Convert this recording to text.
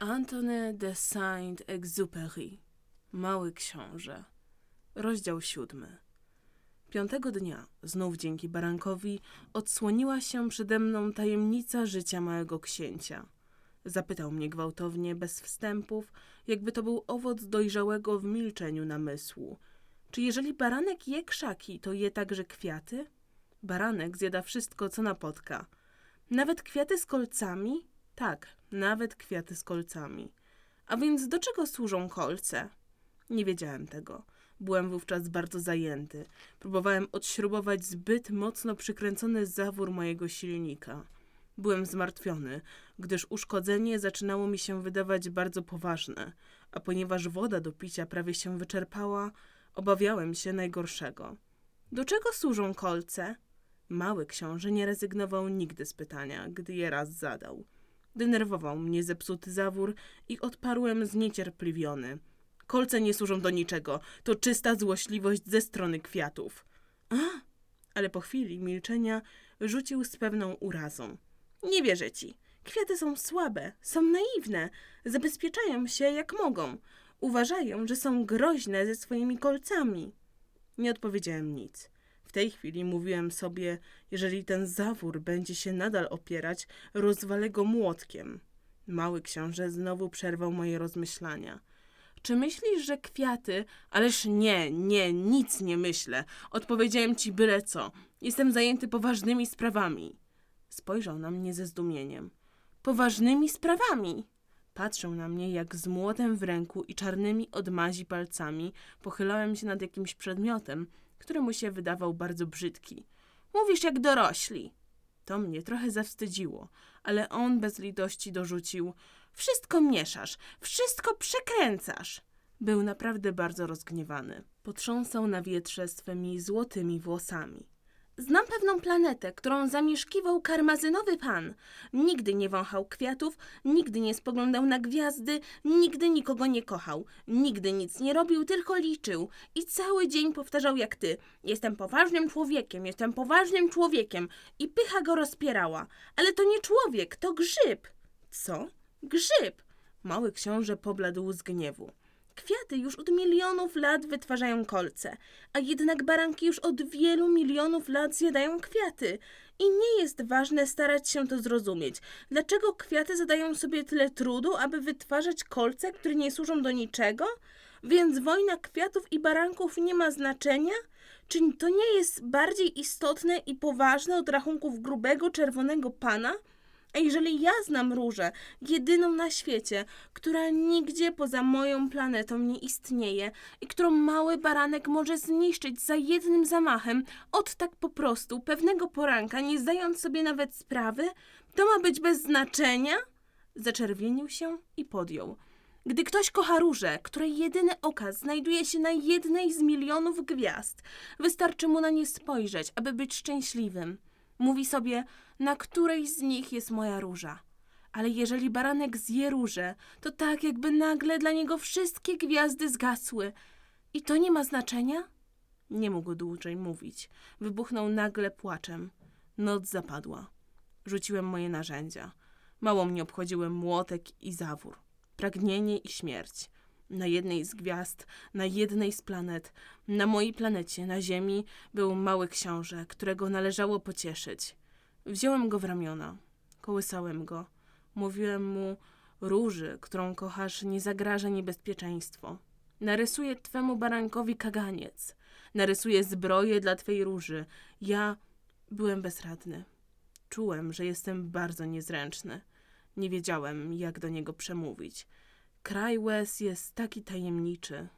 Antony de Saint-Exupéry Mały Książę Rozdział siódmy Piątego dnia, znów dzięki barankowi, odsłoniła się przede mną tajemnica życia małego księcia. Zapytał mnie gwałtownie, bez wstępów, jakby to był owoc dojrzałego w milczeniu namysłu. Czy jeżeli baranek je krzaki, to je także kwiaty? Baranek zjada wszystko, co napotka. Nawet kwiaty z kolcami? Tak, nawet kwiaty z kolcami. A więc do czego służą kolce? Nie wiedziałem tego. Byłem wówczas bardzo zajęty. Próbowałem odśrubować zbyt mocno przykręcony zawór mojego silnika. Byłem zmartwiony, gdyż uszkodzenie zaczynało mi się wydawać bardzo poważne, a ponieważ woda do picia prawie się wyczerpała, obawiałem się najgorszego. Do czego służą kolce? Mały książę nie rezygnował nigdy z pytania, gdy je raz zadał. Denerwował mnie zepsuty zawór i odparłem zniecierpliwiony. Kolce nie służą do niczego, to czysta złośliwość ze strony kwiatów. A, ale po chwili milczenia rzucił z pewną urazą. Nie wierzę ci. Kwiaty są słabe, są naiwne, zabezpieczają się jak mogą. Uważają, że są groźne ze swoimi kolcami. Nie odpowiedziałem nic. W tej chwili mówiłem sobie, jeżeli ten zawór będzie się nadal opierać, rozwalę go młotkiem. Mały książę znowu przerwał moje rozmyślania. Czy myślisz, że kwiaty? Ależ nie, nie, nic nie myślę. Odpowiedziałem ci byle co. Jestem zajęty poważnymi sprawami. Spojrzał na mnie ze zdumieniem. Poważnymi sprawami? Patrzył na mnie jak z młotem w ręku i czarnymi od mazi palcami pochylałem się nad jakimś przedmiotem, który mu się wydawał bardzo brzydki. Mówisz jak dorośli. To mnie trochę zawstydziło, ale on bez litości dorzucił: Wszystko mieszasz, wszystko przekręcasz. Był naprawdę bardzo rozgniewany. Potrząsał na wietrze swymi złotymi włosami. Znam pewną planetę, którą zamieszkiwał karmazynowy pan. Nigdy nie wąchał kwiatów, nigdy nie spoglądał na gwiazdy, nigdy nikogo nie kochał, nigdy nic nie robił, tylko liczył. I cały dzień powtarzał jak ty: Jestem poważnym człowiekiem, jestem poważnym człowiekiem. I pycha go rozpierała. Ale to nie człowiek, to grzyb. Co? Grzyb! Mały książę pobladł z gniewu. Kwiaty już od milionów lat wytwarzają kolce, a jednak baranki już od wielu milionów lat zjadają kwiaty. I nie jest ważne starać się to zrozumieć. Dlaczego kwiaty zadają sobie tyle trudu, aby wytwarzać kolce, które nie służą do niczego? Więc wojna kwiatów i baranków nie ma znaczenia? Czy to nie jest bardziej istotne i poważne od rachunków grubego czerwonego pana? A jeżeli ja znam różę, jedyną na świecie, która nigdzie poza moją planetą nie istnieje i którą mały baranek może zniszczyć za jednym zamachem, od tak po prostu, pewnego poranka, nie zdając sobie nawet sprawy, to ma być bez znaczenia? Zaczerwienił się i podjął. Gdy ktoś kocha różę, której jedyny okaz znajduje się na jednej z milionów gwiazd, wystarczy mu na nie spojrzeć, aby być szczęśliwym. Mówi sobie, na której z nich jest moja róża. Ale jeżeli baranek zje różę, to tak jakby nagle dla niego wszystkie gwiazdy zgasły. I to nie ma znaczenia? Nie mógł dłużej mówić. Wybuchnął nagle płaczem. Noc zapadła. Rzuciłem moje narzędzia. Mało mnie obchodziły młotek i zawór. Pragnienie i śmierć. Na jednej z gwiazd, na jednej z planet, na mojej planecie, na Ziemi, był mały książę, którego należało pocieszyć. Wziąłem go w ramiona, kołysałem go. Mówiłem mu, róży, którą kochasz, nie zagraża niebezpieczeństwo. Narysuję twemu barankowi kaganiec. Narysuję zbroję dla twej róży. Ja byłem bezradny. Czułem, że jestem bardzo niezręczny. Nie wiedziałem, jak do niego przemówić. Kraj łez jest taki tajemniczy.